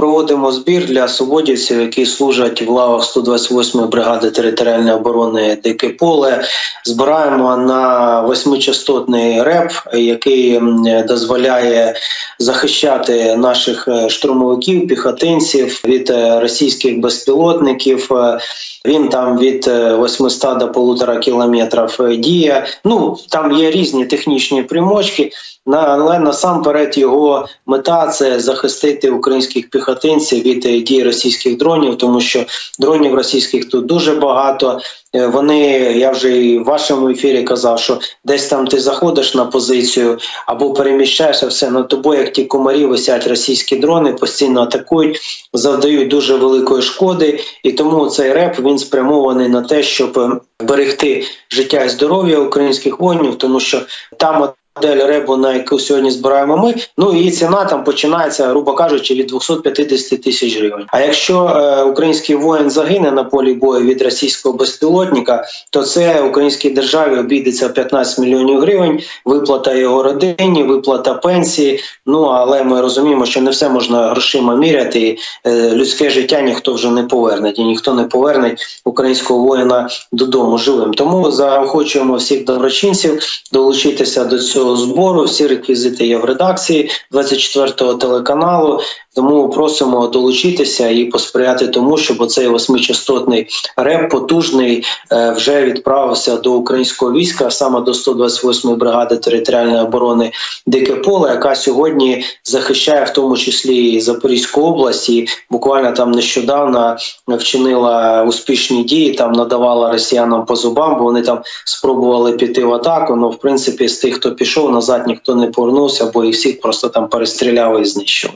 проводимо збір для свободівців, які служать в лавах 128-ї бригади територіальної оборони Дике Поле. Збираємо на восьмичастотний реп, який дозволяє захищати наших е, штурмовиків, піхотинців від е, російських безпілотників. Е, Він там від е, 800 до полутора кілометрів діє. Ну там є різні технічні примочки. На але насамперед його мета це захистити українських піхотинців від е, дій російських дронів, тому що дронів російських тут дуже багато. Е, Вони, я вже і в вашому ефірі казав, що десь там ти заходиш на позицію або переміщаєшся, все над тобою, як ті комарі, висять російські дрони, постійно атакують, завдають дуже великої шкоди. І тому цей реп він спрямований на те, щоб е, берегти життя і здоров'я українських воїнів, тому що там модель ребу, на яку сьогодні збираємо ми, ну її ціна там починається, грубо кажучи, від 250 тисяч гривень. А якщо е, український воїн загине на полі бою від російського безпілотника, то це українській державі обійдеться в 15 мільйонів гривень, виплата його родині, виплата пенсії. Ну але ми розуміємо, що не все можна грошима міряти. І, е, людське життя ніхто вже не поверне, і ніхто не поверне українського воїна додому живим. Тому заохочуємо всіх доброчинців долучитися до цього збору. Всі реквізити є в редакції 24-го телеканалу. Тому просимо долучитися і посприяти тому, щоб оцей восьмичастотний реп потужний е, вже відправився до українського війська, саме до 128-ї бригади територіальної оборони Дике Поле, яка сьогодні захищає в тому числі і Запорізьку область. І буквально там нещодавно вчинила успішні дії, там надавала росіянам по зубам, бо вони там спробували піти в атаку. Ну, в принципі, з тих, хто пішов назад, ніхто не повернувся, бо їх всіх просто там перестріляли і знищили.